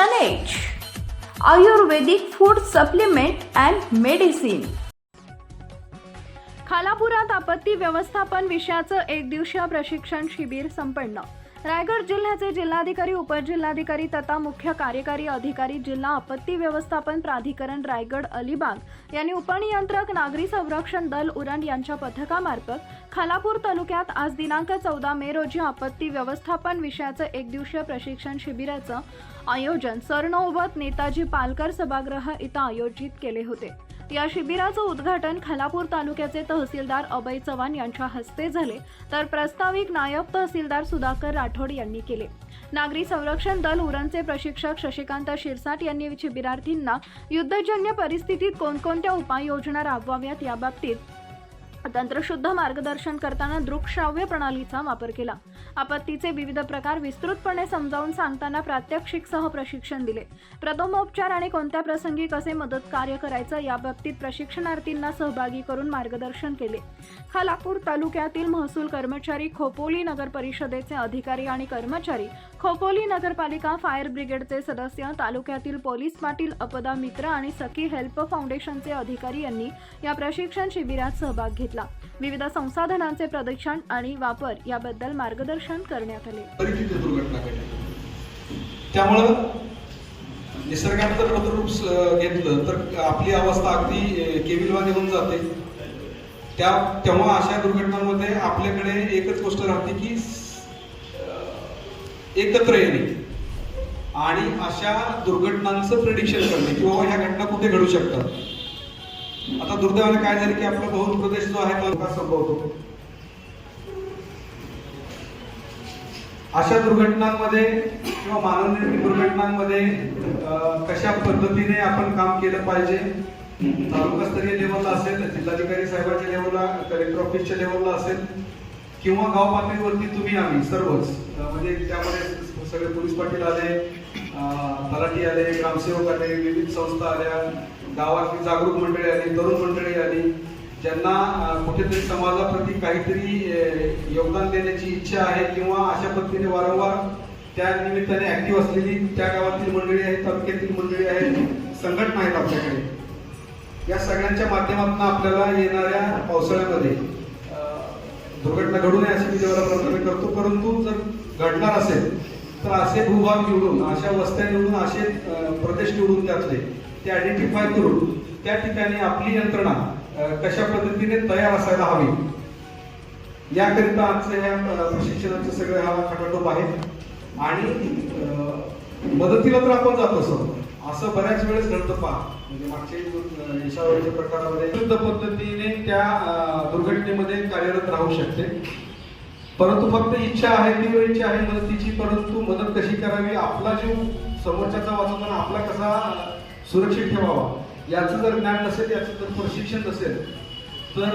सनेज ayurvedic food supplement and medicine खालापुरात आपत्ती व्यवस्थापन विषयाचं एक दिवसीय प्रशिक्षण शिबिर संपन्न. रायगड जिल्ह्याचे जिल्हाधिकारी उपजिल्हाधिकारी तथा मुख्य कार्यकारी अधिकारी जिल्हा आपत्ती व्यवस्थापन प्राधिकरण रायगड अलिबाग यांनी उपनियंत्रक नागरी संरक्षण दल उरण यांच्या पथकामार्फत खालापूर तालुक्यात आज दिनांक चौदा मे रोजी आपत्ती व्यवस्थापन विषयाचं एक दिवसीय प्रशिक्षण शिबिराचं आयोजन सरनोबत नेताजी पालकर सभागृह इथं आयोजित केले होते. या शिबिराचं उद्घाटन खालापूर तालुक्याचे तहसीलदार अभय चव्हाण यांच्या हस्ते झाले. तर प्रस्ताविक नायब तहसीलदार सुधाकर राठोड यांनी केले. नागरी संरक्षण दल उरणचे प्रशिक्षक शशिकांत शिरसाट यांनी शिबिरार्थींना युद्धजन्य परिस्थितीत कोणकोणत्या उपाययोजना राबवाव्यात याबाबतीत तंत्रशुद्ध मार्गदर्शन करताना दृकश्राव्य प्रणालीचा वापर केला. आपत्तीचे विविध प्रकार विस्तृतपणे समजावून सांगताना प्रात्यक्षिकसह प्रशिक्षण दिले. प्रथमोपचार आणि कोणत्या प्रसंगी कसे मदत कार्य करायचं याबाबतीत प्रशिक्षणार्थींना सहभागी करून मार्गदर्शन केले. खालापूर तालुक्यातील महसूल कर्मचारी खोपोली नगर परिषदेचे अधिकारी आणि कर्मचारी खोपोली नगरपालिका फायर ब्रिगेडचे सदस्य तालुक्यातील पोलीस पाटील अपदा मित्र आणि सखी हेल्प फाउंडेशनचे अधिकारी यांनी या प्रशिक्षण शिबिरात सहभाग घेतला. विविध संसाधनांचे प्रदक्षण आणि वापर याबद्दल मार्गदर्शन करण्यात आले. परिस्थिती दुर्घटना त्यामुळं निसर्गाने जर रौद्ररूप घेतलं तर आपली अवस्था अगदी अं, केविलवाणी होऊन जाते. त्या तेव्हा अशा दुर्घटनांमध्ये आपल्याकडे एकच गोष्ट राहते की एकत्र येणे आणि अशा दुर्घटनांचं प्रिडिक्शन करणे की बाबा ह्या घटना कुठे घडू शकतात. आता दुर्दैवाने काय झालं की आपला बहुल प्रदेश जो आहे तो संभवतो अशा दुर्घटनांमध्ये किंवा मानवनिर्मित दुर्घटनांमध्ये कशा पद्धतीने आपण काम केलं पाहिजे? तालुकास्तरीय लेवलला असेल जिल्हाधिकारी साहेबांच्या लेवलला कलेक्टर ऑफिसच्या लेवलला असेल किंवा गाव पातळीवरती तुम्ही आम्ही सर्वच. म्हणजे त्यामध्ये सगळे पोलीस पाटील आले तलाठी आले ग्रामसेवक आले विविध संस्था आल्या गावातली जागरूक मंडळी आली तरुण मंडळी आली. ज्यांना कुठेतरी समाजाप्रती काहीतरी योगदान देण्याची इच्छा आहे किंवा अशा पद्धतीने वारंवार त्या निमित्ताने ऍक्टिव्ह असलेली त्या गावातील मंडळी आहेत तालुक्यातील मंडळी आहेत संघटना आहेत आपल्याकडे. या सगळ्यांच्या माध्यमातून आपल्याला येणाऱ्या पावसाळ्यामध्ये दुर्घटना घडू नये अशी मी देवाला प्रार्थना करतो. परंतु जर घडणार असेल तर असे भूभाग निवडून अशा वस्त्या निवडून असे प्रदेश निवडून त्यातले ते आयडेंटिफाय करून त्या ठिकाणी आपली यंत्रणा कशा पद्धतीने तयार असायला हवी. याकरिता आजचं ह्या प्रशिक्षणाचं सगळं हा खटाटोप आहे. आणि अं, मदतीला तर आपण जात असो. असं बऱ्याच वेळेस घडतं पहा. म्हणजे मागच्या यशावरच्या प्रकारामध्ये विरुद्ध पद्धतीने त्या दुर्घटनेमध्ये कार्यरत राहू शकते. परंतु फक्त इच्छा आहे तीव्र इच्छा आहे मदतीची परंतु मदत कशी करावी? आपला जीव समोरच्याचा वाचवताना आपला कसा सुरक्षित ठेवावा? याचं जर ज्ञान नसेल याचं जर प्रशिक्षण नसेल तर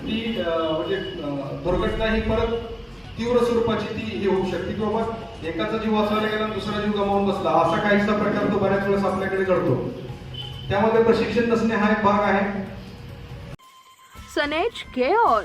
ती म्हणजे दुर्घटना ही परत तीव्र स्वरूपाची ती हे होऊ शकते की बाबा एकाचा जीव वाचवायला गेला दुसरा जीव गमावून बसला. असा काहीसा प्रकार तो बऱ्याच वेळेस आपल्याकडे घडतो. त्यामध्ये प्रशिक्षण नसणे हा एक भाग आहे. सनेज care